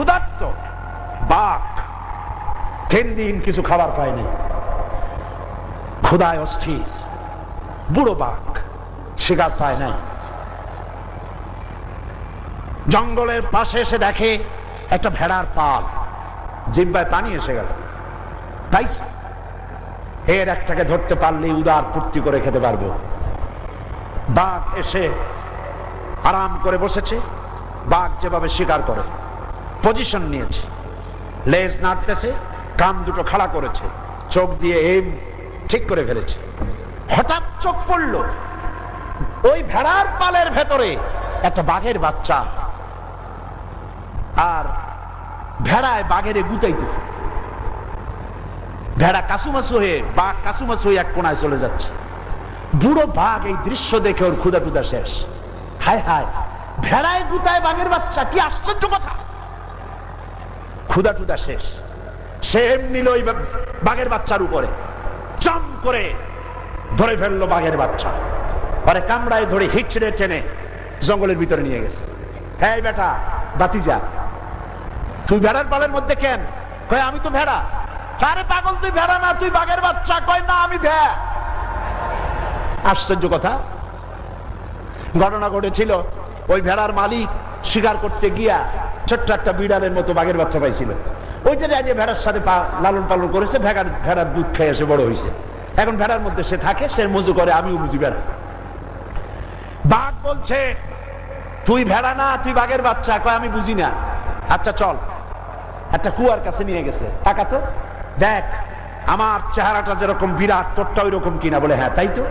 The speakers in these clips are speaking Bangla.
ক্ষুধার্ত। তিন দিন কিছু খাবার পায়নি। অস্থির। বুড়ো শিকার পায় নাই। জঙ্গলের পাশে এসে দেখে একটা ভেড়ার পাল। জিব্বায় পানি এসে গেল। পাইছে এর একটাকে ধরতে পারলেই উদার পূর্তি করে খেতে পারব। বাঘ এসে আরাম করে বসেছে। বাঘ যেভাবে শিকার করে। পজিশন নিয়েছে। লেজ নাড়তেছে, কান দুটো খাড়া করেছে, চোখ দিয়ে এম ঠিক করে ফেলেছে। হঠাৎ চোখ পড়ল। ওই ভেড়ার পালের ভেতরে একটা বাঘের বাচ্চা। আর ভেড়ায় বাঘের গুতাইতেছে। ভেড়া কাসুমাসু হয়ে, বাঘ কাসুমাসু হয়ে এক কোনায় চলে যাচ্ছে। বুড়ো বাঘ এই দৃশ্য দেখে ওর ক্ষুদা টুদা শেষ। হায় হায়, ভেড়ায় গুতায় বাঘের বাচ্চা, কি আশ্চর্য কথা! ক্ষুদা টুদা শেষ। সে এমনি ওই বাঘের বাচ্চার উপরে চম করে ধরে ফেলল বাঘের বাচ্চা। পরে কামড়ায় ধরে হিচড়ে টেনে জঙ্গলের ভিতরে নিয়ে গেছে। হ্যাঁ বেটা বাতিজা তুই ভেড়ার পালের মধ্যে কেন? কয়, আমি তো ভেড়া। আরে পাগল, তুই ভেড়া না, তুই বাঘের বাচ্চা। কয়, না, আমি ভে আশ্চর্য কথা। ঘটনা ঘটেছিল, ওই ভেড়ার মালিক শিকার করতে গিয়া ছোট্ট একটা বিড়ালের মতো বাঘের বাচ্চা পাইছিল। ওইটা যে ভেড়ার সাথে পা- লালন পালন করেছে, ভেড়ার ভেড়ার দুধ খেয়ে এসে বড় হয়েছে এখন ভেড়ার মধ্যে সে থাকে, সে মজু করে, আমিও বুঝি ভেড়া বাঘ বলছে, তুই ভেড়া না, তুই বাঘের বাচ্চা। কয়, আমি বুঝি না। আচ্ছা চল। একটা কুয়ার কাছে নিয়ে গেছে। টাকা তো, দেখ, আমার চেহারাটা যেরকম বিরাট, তোরটা ওই রকম কিনা? বলে হ্যাঁ তাই তো।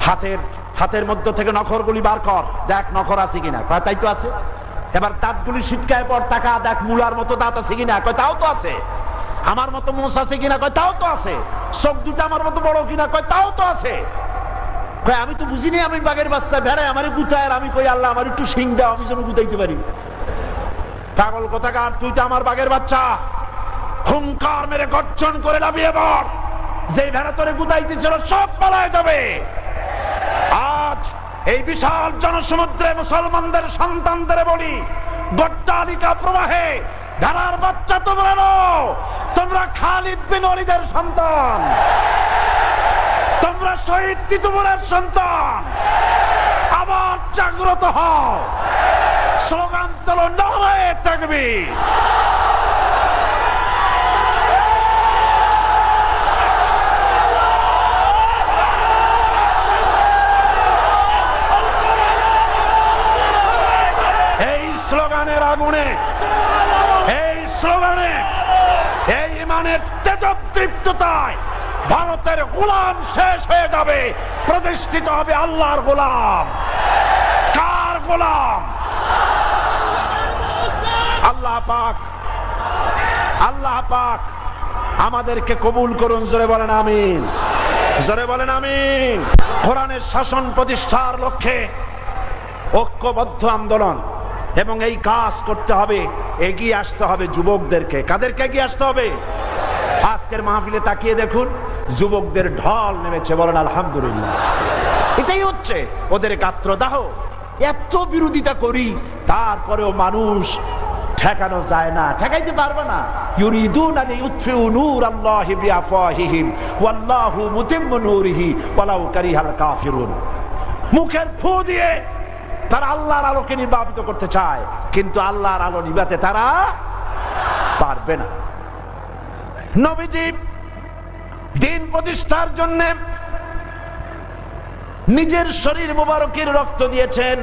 হাতের হাতের মধ্য থেকে নখরগুলি বার কর, দেখ নখর আছে কিনা? তাই তো আছে। এবার দাঁতগুলি ছিটকায় পর টাকা দেখ, মুলার মতো দাঁত আছে কিনা? কয়, তাও তো আছে। আমার মতো মোষ আছে কিনা? কয়, তাও তো আছে। চোখ দুটো আমার মতো বড় কিনা? কয়, তাও তো আছে। কয়, আমি তো বুঝিনি আমি বাঘের বাচ্চা। ভেড়ায় আমার গুতায় আমি কই, আল্লাহ, আমার একটু সিং দাও, আমি যেন গুতাইতে পারি। পাগল কোথাকার? তুই তো আমার বাঘের বাচ্চা। হুঙ্কার মেরে গর্জন করে লাভিয়ে বল যে ভেড়া তোরে গুতাইতেছিল সব পালায় যাবে। এই বিশাল জনসমুদ্রে মুসলমানদের সন্তানদের বলি গট্টালিকা প্রবাহে ভেড়ার বাচ্চা তোমরা নও, তোমরা খালিদ বিন ওয়ালিদের সন্তান, তোমরা শহীদ তিতুমরের সন্তান, আবার জাগ্রত হও, স্লোগান তোলো নারায়ে তাকবীর। স্লোগানের আগুনে, এই স্লোগানে, এই ইমানের তেজদৃপ্ততায় ভারতের গোলাম শেষ হয়ে যাবে, প্রতিষ্ঠিত হবে আল্লাহর গোলাম। কার গোলাম? আল্লাহ পাক আল্লাহ পাক, আমাদেরকে কবুল করুন, জোরে বলেন আমিন। জোরে বলেন আমিন। কোরআনের শাসন প্রতিষ্ঠার লক্ষ্যে ঐক্যবদ্ধ আন্দোলন। এবং এই কাজ করতে হবে, এগিয়ে আসতে হবে যুবকদেরকে। কাদেরকে এগিয়ে আসতে হবে? আজকের মাহফিলে তাকিয়ে দেখুন, যুবকদের ঢল নেমেছে বলেন আলহামদুলিল্লাহ। এটাই হচ্ছে ওদের গাত্রদাহ। এত বিরোধিতা করি, তারপরেও মানুষ ঠেকানো যায় না, ঠেকাইতে পারবে না। ইউরিদুন আন ইউতফিউ নূর আল্লাহি বিআফওয়াহিহিম, ওয়াল্লাহু মুতিম্মু নূরিহি, ওয়ালাউ কারিহাল কাফিরুন। মুখের ফু দিয়ে তারা আল্লাহর আলোকে নির্বাপিত করতে চায়, কিন্তু আল্লাহর আলো নিবাতে তারা পারবে না। নবীজি দিন প্রতিষ্ঠার জন্য নিজের শরীর মুবারকের রক্ত দিয়েছেন,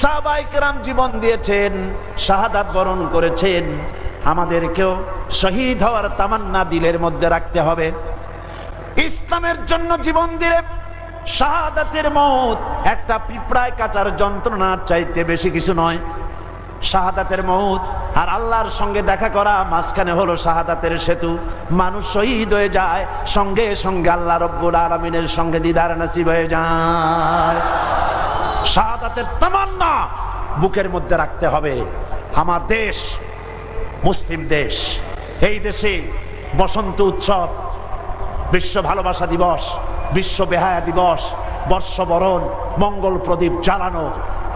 সাহবাইকরাম জীবন দিয়েছেন, শাহাদাত বরণ করেছেন। আমাদেরকেও শহীদ হওয়ার তামান্না দিলের মধ্যে রাখতে হবে। ইসলামের জন্য জীবন দিলে শাহাদাতের মত, একটা পিঁপড়ায় কাটার যন্ত্রণার চাইতে বেশি কিছু নয়। শাহাদাতের মৌত, আর আল্লাহর সঙ্গে দেখা করা মাঝখানে হলো শাহাদাতের সেতু। মানুষ শহীদ হয়ে যায়, সঙ্গে সঙ্গে আল্লাহ রব্বুল আলমিনের সঙ্গে দিদার নাসিব হয়ে যায়। শাহাদাতের তামান্না বুকের মধ্যে রাখতে হবে। আমার দেশ মুসলিম দেশ। এই দেশে বসন্ত উৎসব, বিশ্ব ভালোবাসা দিবস বিশ্ব বেহায়া দিবস, বর্ষবরণ, মঙ্গল প্রদীপ জ্বালানো,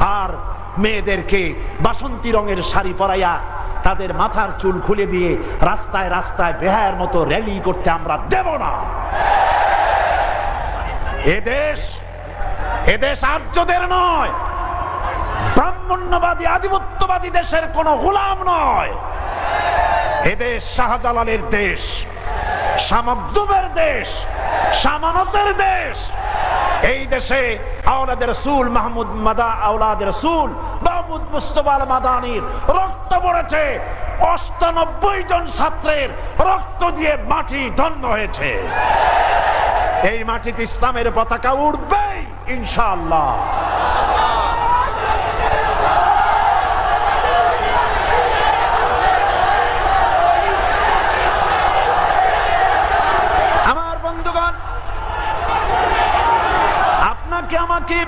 আর মেয়েদেরকে বাসন্তী রঙের শাড়ি পরাইয়া তাদের মাথার চুল খুলে দিয়ে রাস্তায় রাস্তায় বেহায়ের মতো র্যালি করতে আমরা দেব না। এদেশ এদেশ আর্যদের নয়। ব্রাহ্মণ্যবাদী, আধিপত্যবাদী দেশের কোন গোলাম নয়। এদেশ শাহজালালের দেশ সামগ্দুবের দেশ সামানতের দেশ। এই দেশে আওলাদের রসুল মাহমুদ মাদা, আওলাদের রসুল মাহমুদ মুস্তফাল মাদানির রক্ত পড়েছে। অষ্টানব্বই জন ছাত্রের রক্ত দিয়ে মাটি ধন্য হয়েছে। এই মাটিতে ইসলামের পতাকা উঠবেই ইনশাআল্লাহ আমার বন্ধুগণ আপনাকে আমাকে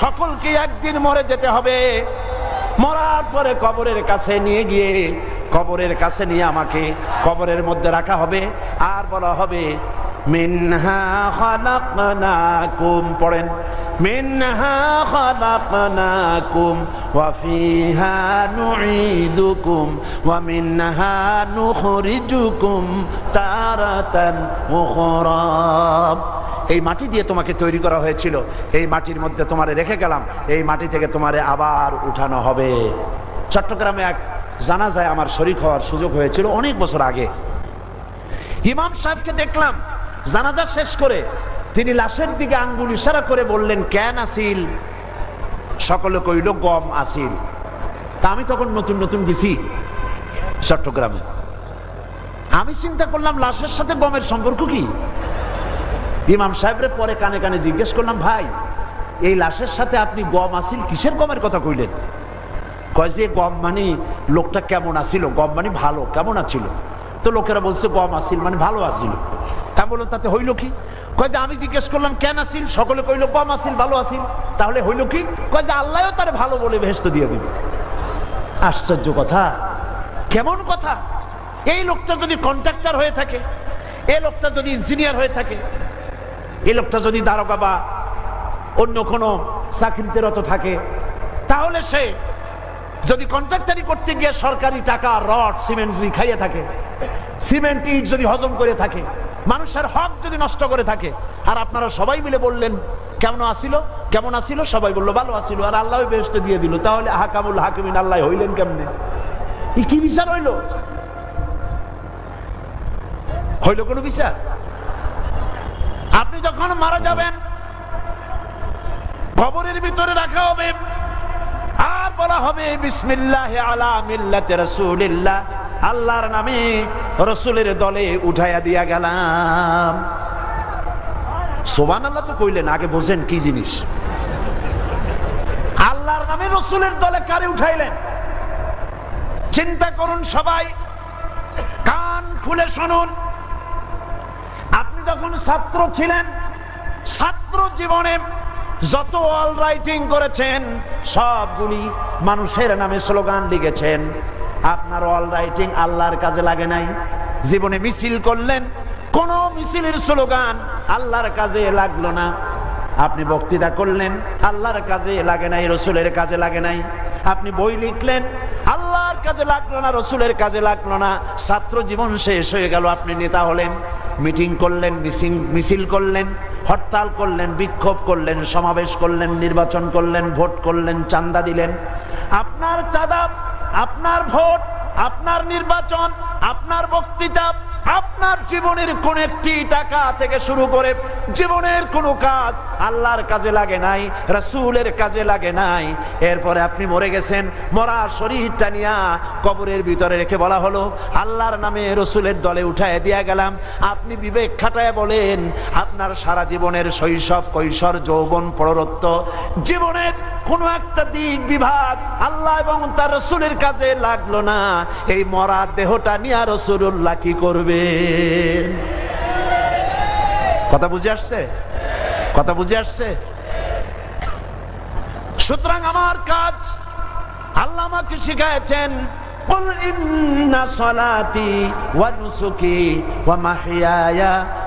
সকলকে একদিন মরে যেতে হবে। মরার পরে কবরের কাছে নিয়ে গিয়ে কবরের কাছে নিয়ে আমাকে কবরের মধ্যে রাখা হবে। আর বলা হবে পড়েন তারাতান এই মাটি দিয়ে তোমাকে তৈরি করা হয়েছিল। এই মাটির মধ্যে তোমারে রেখে গেলাম। এই মাটি থেকে তোমারে আবার উঠানো হবে। চট্টগ্রামে এক জানা যায় আমার শরীর হওয়ার সুযোগ হয়েছিল অনেক বছর আগে। ইমাম সাহেবকে দেখলাম, জানাজা শেষ করে তিনি লাশের দিকে আঙ্গুল ইশারা করে বললেন ক্যান আসিল? সকলে কইল, গম আসিল। তা আমি তখন নতুন নতুন গেছি চট্টগ্রামে। আমি চিন্তা করলাম, লাশের সাথে গমের সম্পর্ক কি? ইমাম সাহেবরে পরে কানে কানে জিজ্ঞেস করলাম, ভাই, এই লাশের সাথে আপনি গম আসিল কিসের গমের কথা কইলেন? কয়, যে গম মানে লোকটা কেমন আসিল গম মানে ভালো, কেমন আছিল? তো লোকেরা বলছে, গম আসিল মানে ভালো আসিল তা বলল, তাতে হইল কি? কয়, যে আমি জিজ্ঞেস করলাম, কেন আসিল সকলে কইল, গম আসিল ভালো আসিল তাহলে হইল কি? কয়, যে আল্লাহও তার ভালো বলে ভেস্ত দিয়ে দিবে। আশ্চর্য কথা। কেমন কথা? এই লোকটা যদি কন্ট্রাক্টর হয়ে থাকে, এই লোকটা যদি ইঞ্জিনিয়ার হয়ে থাকে এই লোকটা যদি দারোগা বা অন্য কোনো চাকরিতে রত থাকে, তাহলে সে যদি কন্ট্রাক্টারি করতে গিয়ে সরকারি টাকা, রড, সিমেন্ট যদি খাইয়ে থাকে, সিমেন্ট, ইট যদি হজম করে থাকে, মানুষের হক যদি নষ্ট করে থাকে, আর আপনারা সবাই মিলে বললেন, কেমন আসিল? কেমন আসিল? সবাই বলল, ভালো আসিল। আর আল্লাহ বেহেস্তে দিয়ে দিল, তাহলে হাকামুল হাকিমিন, আল্লাহ হইলেন কেমনে? কি বিচার হইল? হইল কোনো বিচার? আপনি যখন মারা যাবেন, কবরের ভিতরে রাখা হবে। আর বলা হবে, বিসমিল্লাহ আলা মিল্লাতে রাসূলিল্লাহ। আল্লাহর নামে রসুলের দলে উঠাইয়া দিয়া গেলাম। সোবান আল্লাহ তো কইলেন, আগে বোঝেন কি জিনিস। আল্লাহর নামে রসুলের দলে কারে উঠাইলেন? চিন্তা করুন সবাই, কান খুলে শুনুন। যখন ছাত্র ছিলেন, ছাত্র জীবনে যত অল রাইটিং করেছেন, সবগুলি মানুষের নামে স্লোগান লিখেছেন। আপনার অল রাইটিং আল্লাহর কাজে লাগে নাই? জীবনে মিছিল করলেন, কোন মিছিলের স্লোগান আল্লাহর কাজে লাগল না। আপনি বক্তৃতা করলেন, আল্লাহর কাজে লাগে নাই, রসুলের কাজে লাগে নাই। আপনি বই লিখলেন, আল্লাহর কাজে লাগল না, রসুলের কাজে লাগল না। ছাত্র জীবন শেষ হয়ে গেল, আপনি নেতা হলেন। মিটিং করলেন, মিছিল মিছিল করলেন, হরতাল করলেন, বিক্ষোভ করলেন, সমাবেশ করলেন, নির্বাচন করলেন, ভোট করলেন চান্দা দিলেন। আপনার চাঁদা, আপনার ভোট, আপনার নির্বাচন, আপনার বক্তৃতা আপনার জীবনের কোন একটি টাকা থেকে শুরু করে জীবনের কোনো কাজ আল্লাহর কাজে লাগে নাই, রাসূলের কাজে লাগে নাই। এরপরে আপনি মরে গেছেন, মরা শরীরটা নিয়া কবরের ভিতরে রেখে বলা হলো, আল্লাহর নামে রসুলের দলে উঠায় দিয়া গেলাম। আপনি বিবেক খাটায় বলেন, আপনার সারা জীবনের শৈশব, কৈশোর, যৌবন, প্ররত্ব, জীবনের কোনো একটা দিক, বিভাগ আল্লাহ এবং তার রসুলের কাজে লাগল না। এই মরা দেহটা নিয়ে রসুল্লাহ কি করবে? কথা বুঝে আসছে কথা বুঝে আসছে সুতরাং আমার কাজ আল্লাহ আমাকে শিখাইছেন قل إن صلاتي ونسكي ومحياي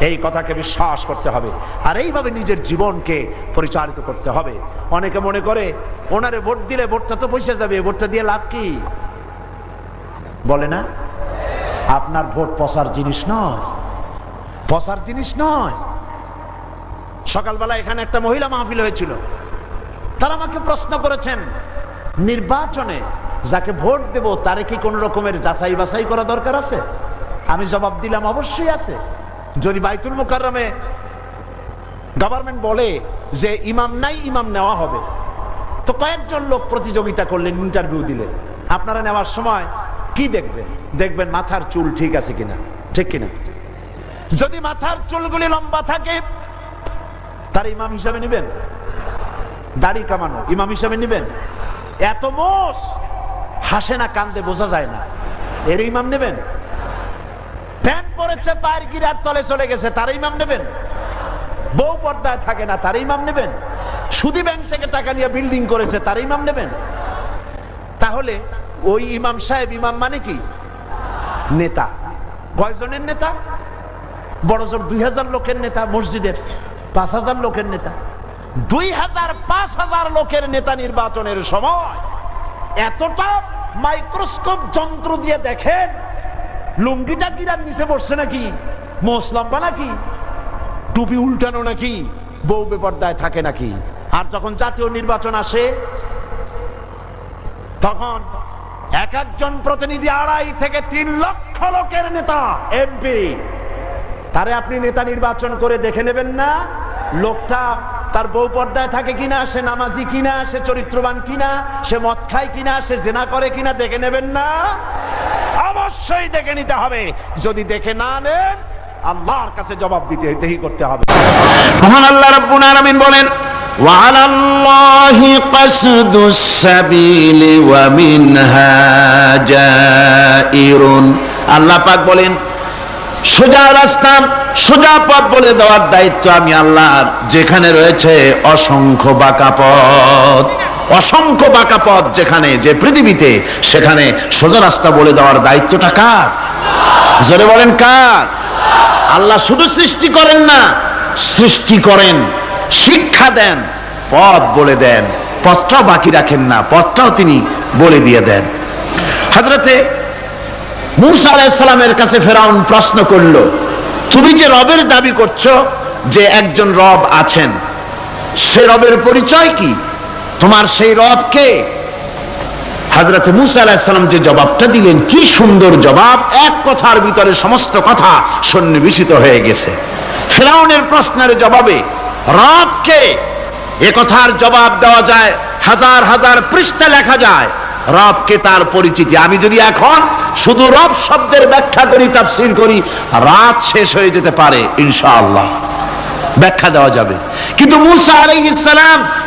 এই কথাকে বিশ্বাস করতে হবে। আর এইভাবে নিজের জীবনকে পরিচালিত করতে হবে। অনেকে মনে করে, ওনারে ভোট দিলে ভোটটা তো পয়সা যাবে ভোটটা দিয়ে লাভ কি? বলে না? আপনার ভোট পচার জিনিস নয়। পচার জিনিস নয়। সকালবেলা এখানে একটা মহিলা মাহফিল হয়েছিল। তারা আমাকে প্রশ্ন করেছেন, নির্বাচনে যাকে ভোট দেব, তারে কি কোন রকমের যাচাই বাছাই করা দরকার আছে? আমি জবাব দিলাম, অবশ্যই আছে। যদি বাইতুল মুকাররমে গভর্নমেন্ট বলে যে ইমাম নাই, ইমাম নেওয়া হবে, তো কয়েকজন লোক প্রতিযোগিতা করলেন ইন্টারভিউ দিলেন। আপনারা নেওয়ার সময় কি দেখবেন? দেখবেন মাথার চুল ঠিক আছে কিনা? ঠিক কিনা? যদি মাথার চুলগুলি লম্বা থাকে, তার ইমাম হিসাবে নেবেন? দাড়ি কামানো, ইমাম হিসাবে নেবেন? এত মোষ, হাসে না, কান্দে, বোঝা যায় না। এর ইমাম নেবেন? পরেছে পায়ের গিরার তলে চলে গেছে, তার ইমাম নেবেন? বউ পর্দায় থাকে না, তার ইমাম নেবেন? সুদি ব্যাংক থেকে টাকা নিয়ে বিল্ডিং করেছে, তার ইমাম নেবেন? তাহলে ওই ইমাম সাহেব, ইমাম মানে কি? নেতা। কয়জনের নেতা? বড় জোর দুই হাজার লোকের নেতা, মসজিদের পাঁচ হাজার লোকের নেতা। দুই হাজার পাঁচ হাজার লোকের নেতা নির্বাচনের সময় এতটা মাইক্রোস্কোপ যন্ত্র দিয়ে দেখেন লুঙ্গিটা কিরার নিচে বসছে নাকি? মোস লম্বা নাকি? টুপি উল্টানো নাকি? বউ বেপর্দায় থাকে নাকি? আর যখন জাতীয় নির্বাচন আসে, তখন এক একজন প্রতিনিধি আড়াই থেকে তিন লক্ষ লোকের নেতা এমপি তারে আপনি নেতা নির্বাচন করে দেখে নেবেন না, লোকটা তার বউ পর্দায় থাকে কিনা, সে নামাজি কিনা, সে চরিত্রবান কিনা, সে মদ খায় কিনা, সে জেনা করে কিনা, দেখে নেবেন না। অবশ্যই দেখে নিতে হবে যদি দেখে না নেন আল্লাহর কাছে জবাব দিতে দেহি করতে হবে মহান আল্লাহ রাব্বুল আলামিন বলেন وعلى الله قصد السبيل ومنها جائر আল্লাহ পাক বলেন সোজা রাস্তা সোজা পথ বলে দেওয়ার দায়িত্ব আমি আল্লাহর যেখানে রয়েছে অসংখ্য বাঁকা পথ অসংখ্য বাঁকা পথ যেখানে, যে পৃথিবীতে, সেখানে সোজা রাস্তা বলে দেওয়ার দায়িত্বটা কার? জোরে বলেন কার? আল্লাহ শুধু সৃষ্টি করেন না, সৃষ্টি করেন, শিক্ষা দেন, পথ বলে দেন, পথটাও বাকি রাখেন না, পথটাও তিনি বলে দিয়ে দেন। হজরতে মুসা আলাইসালামের কাছে ফেরাউন প্রশ্ন করল, তুমি যে রবের দাবি করছ যে একজন রব আছেন, সে রবের পরিচয় কি? তোমার সেই রবকে হাজরত মুসা আলাহিসাল্লাম যে জবাবটা দিলেন, কি সুন্দর জবাব। এক কথার ভিতরে সমস্ত কথা সন্নিবেশিত হয়ে গেছে। ফেরাউনের প্রশ্নের জবাবে রবকে এ কথার জবাব দেওয়া যায়, হাজার হাজার পৃষ্ঠা লেখা যায়। রবকে তার পরিচিতি। আমি যদি এখন শুধু রব শব্দের ব্যাখ্যা করি, তাফসির করি, রাত শেষ হয়ে যেতে পারে, ইনশাআল্লাহ। ব্যাখ্যা দেওয়া যাবে। কিন্তু মুসা আলাইহিস সালাম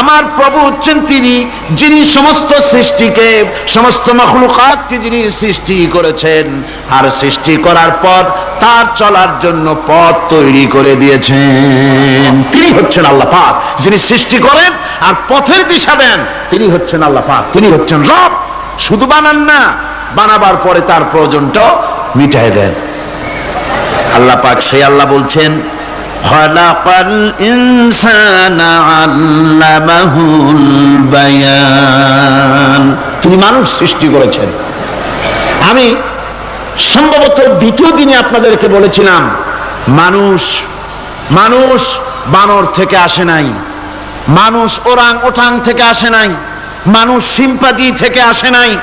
আমার প্রভু হচ্ছেন তিনি, যিনি সমস্ত সৃষ্টিকে, সমস্ত মখলুকাতকে যিনি সৃষ্টি করেছেন, আর সৃষ্টি করার পর তার চলার জন্য পথ তৈরি করে দিয়েছেন। তিনি হচ্ছেন আল্লাহ পাক, যিনি সৃষ্টি করেন আর পথের দিশা দেন, তিনি হচ্ছেন আল্লাহ পাক, তিনি হচ্ছেন রব। শুধু বানান না, বানাবার পরে তার প্রয়োজনটাও মিটাই দেন। আল্লাহ পাক সেই আল্লাহ বলছেন খলাকাল ইনসানা আল্লামাহুল বায়ান। তিনি মানুষ সৃষ্টি করেছেন। আমি সম্ভবত দ্বিতীয় দিনে আপনাদেরকে বলেছিলাম, মানুষ মানুষ বানর থেকে আসে নাই। মানুষ ওরাং ওঠাং থেকে আসে নাই। মানুষ সিম্পাজি থেকে আসে নাই।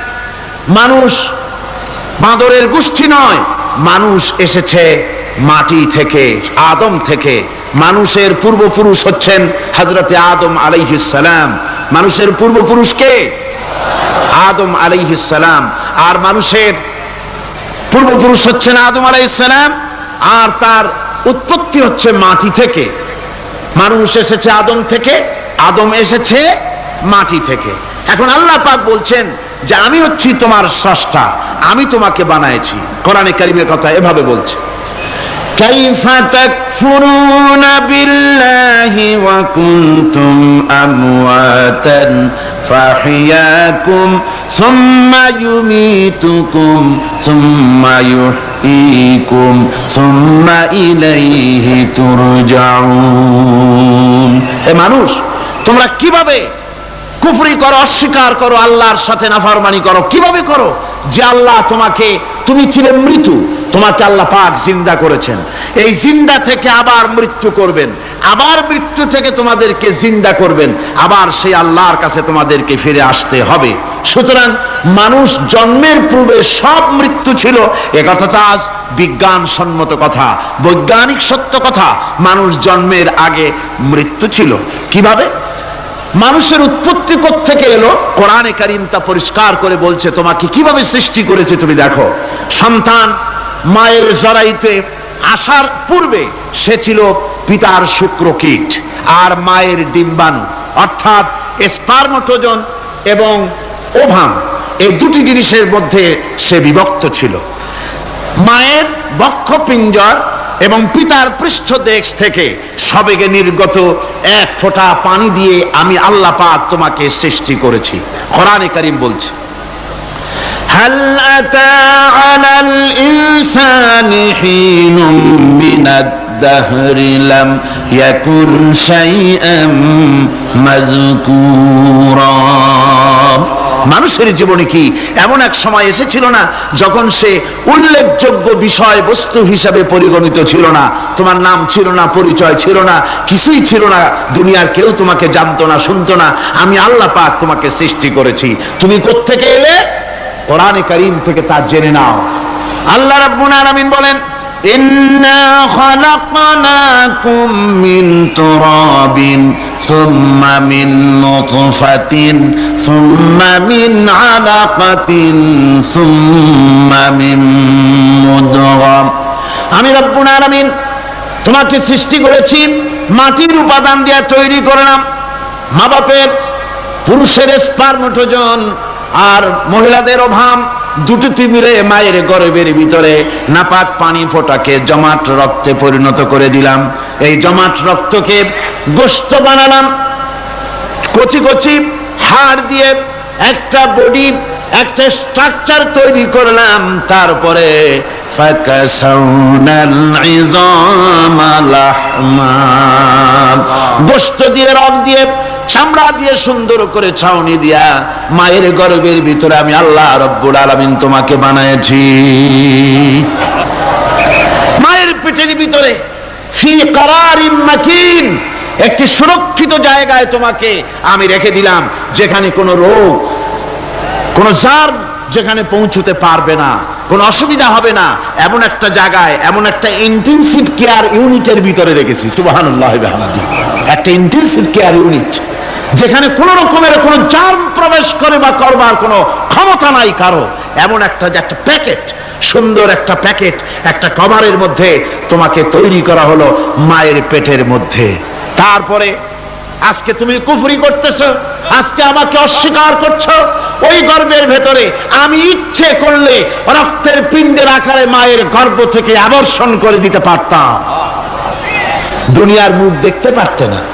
মানুষ বাঁদরের গোষ্ঠী নয়, মানুষ এসেছে মাটি থেকে, আদম থেকে মানুষের পূর্বপুরুষ হচ্ছেন হজরতে আদম আলাইহিসালাম মানুষের পূর্বপুরুষকে আদম আলাইহিসালাম আর মানুষের পূর্বপুরুষ হচ্ছেন আদম আলাইহিসালাম আর তার উৎপত্তি হচ্ছে মাটি থেকে। মানুষ এসেছে আদম থেকে, আদম এসেছে মাটি থেকে। এখন আল্লাহ পাক বলছেন যে আমি হচ্ছি তোমার স্রষ্টা, আমি তোমাকে বানাইছি কোরআনে কারিমের কথা এভাবে বলছে। كيف تكفرون بالله وكنتم أمواتا فأحياكم ثم يميتكم ثم يحييكم ثم إليه ترجعون এ মানুষ তোমরা কিভাবে কুফরি করো, অস্বীকার করো, আল্লাহর সাথে নাফরমানি করো। কীভাবে করো? যে আল্লাহ তোমাকে, তুমি ছিলে মৃত্যু, তোমাকে আল্লাহ পাক জিন্দা করেছেন। এই জিন্দা থেকে আবার মৃত্যু করবেন। আবার মৃত্যু থেকে তোমাদেরকে জিন্দা করবেন। আবার সেই আল্লাহর কাছে তোমাদেরকে ফিরে আসতে হবে। সুতরাং মানুষ জন্মের পূর্বে সব মৃত্যু ছিল। এ কথা তো আজ বিজ্ঞান সম্মত কথা, বৈজ্ঞানিক সত্য কথা। মানুষ জন্মের আগে মৃত্যু ছিল। কীভাবে? মানুষের উৎপত্তি থেকে এলো? কোরআনে কারিম তা পরিষ্কার করে বলছে, তোমাকে কীভাবে সৃষ্টি করেছে তুমি দেখো। সন্তান মায়ের জরাইতে আসার পূর্বে সে ছিল পিতার শুক্র কীট আর মায়ের ডিম্বাণু, অর্থাৎ স্পার্মটোজন এবং ওভাম এই দুটি জিনিসের মধ্যে সে বিভক্ত ছিল। মায়ের বক্ষ পিঞ্জর এবং পিতার পৃষ্ঠদেশ থেকে সবেগে নির্গত এক ফোঁটা পানি দিয়ে আমি আল্লাহ পাক তোমাকে সৃষ্টি করেছি কোরআনে কারিম বলছে هل أتى على الإنسان حين من الدهر لم يكن شيئا مذكورا মানুষের জীবনে কি এমন এক সময় এসেছিল না যখন সে উল্লেখযোগ্য বিষয় বস্তু হিসাবে পরিগণিত ছিল না? তোমার নাম ছিল না, পরিচয় ছিল না, কিছুই ছিল না, দুনিয়ার কেউ তোমাকে জানতো না, শুনতো না। আমি আল্লাহ পাক তোমাকে সৃষ্টি করেছি। তুমি কোত্থেকে এলে? কোরআনে কারিম থেকে তা জেনে নাও। আল্লাহ রাব্বুল আলামিন বলেন إنا خلقناكم من تراب ثم من نطفة ثم من علقة ثم من مضغة আমি রব্বুল আলামিন তোমাকে সৃষ্টি করেছি মাটির উপাদান দিয়ে তৈরি করলাম মা বাপের পুরুষের স্পার্মটোজন আর মহিলাদের অভাব দুটোতে মিলে মায়ের গরবের ভিতরে নাপাক পানি ফোটাকে জমাট রক্তে পরিণত করে দিলাম। এই জমাট রক্তকে গোস্ত বানালাম। কচি কচি হাড় দিয়ে একটা বডি, একটা স্ট্রাকচার তৈরি করলাম। তারপরে গোস্ত দিয়ে রক দিয়ে চামড়া দিয়ে সুন্দর করে ছাউনি দিয়া মায়ের গর্ভের ভিতরে আমি আল্লাহ রব্বুল আলামিন তোমাকে বানাইছি মায়ের পেটের ভিতরে একটি সুরক্ষিত জায়গায় তোমাকে আমি রেখে দিলাম, যেখানে কোনো রোগ, কোন জার যেখানে পৌঁছতে পারবে না, কোন অসুবিধা হবে না, এমন একটা জায়গায়, এমন একটা ইন্টেনসিভ কেয়ার ইউনিটের ভিতরে রেখেছি। বিহামদি একটা ইন্টেনসিভ কেয়ার ইউনিট যেখানে কোন রকমের কোন জার্ম প্রবেশ করে বা করবার কোনো ক্ষমতা নাই কারও, এমন একটা যে একটা প্যাকেট, সুন্দর একটা প্যাকেট, একটা কভারের মধ্যে তোমাকে তৈরি করা হলো মায়ের পেটের মধ্যে। তারপরে, আজকে তুমি কুফরি করতেছো, আজকে আমাকে অস্বীকার করছ, ওই গর্ভের ভেতরে আমি ইচ্ছে করলে রক্তের পিণ্ডের আকারে মায়ের গর্ভ থেকে আবর্ষণ করে দিতে পারতাম। দুনিয়ার মুখ দেখতে পারতে না।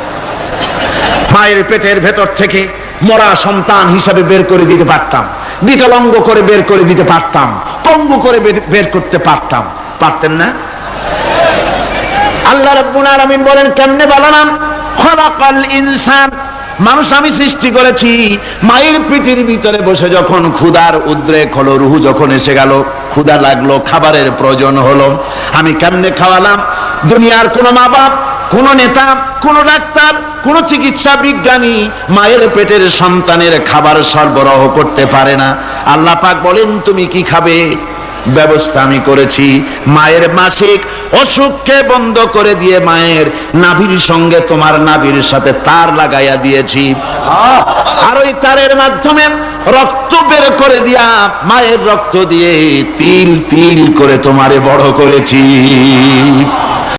মায়ের পেটের ভেতর থেকে মরা সন্তান হিসাবে বের করে দিতে পারতাম। বিকলাঙ্গ করে বের করে দিতে পারতাম। পঙ্গু করে বের- করতে পারতাম। পারতেন না? আল্লাহ রাব্বুল আলামিন বলেন, কেমনে বানালাম? খলাকাল ইনসান। মানুষ আমি সৃষ্টি করেছি। মায়ের পিঠির ভিতরে বসে যখন ক্ষুধার উদ্রেক হলো, রুহু যখন এসে গেল, ক্ষুধা লাগল, খাবারের প্রয়োজন হলো, আমি কেমনে খাওয়ালাম? দুনিয়ার কোনো মা বাপ কোন নেতা, কোন ডাক্তার, কোন চিকিৎসা বিজ্ঞানী মায়ের পেটের সন্তানের খাবার সরবরাহ করতে পারে না। আল্লাহ পাক বলেন, তুমি কি খাবে? ব্যবস্থা আমি করেছি। মায়ের মাসিক অসুখকে বন্ধ করে দিয়ে মায়ের নাভির সঙ্গে তোমার নাভির সাথে তার লাগাইয়া দিয়েছি। আর ওই তারের মাধ্যমে রক্ত বের করে দিয়া মায়ের রক্ত দিয়ে তিল তিল করে তোমারে বড় করেছি।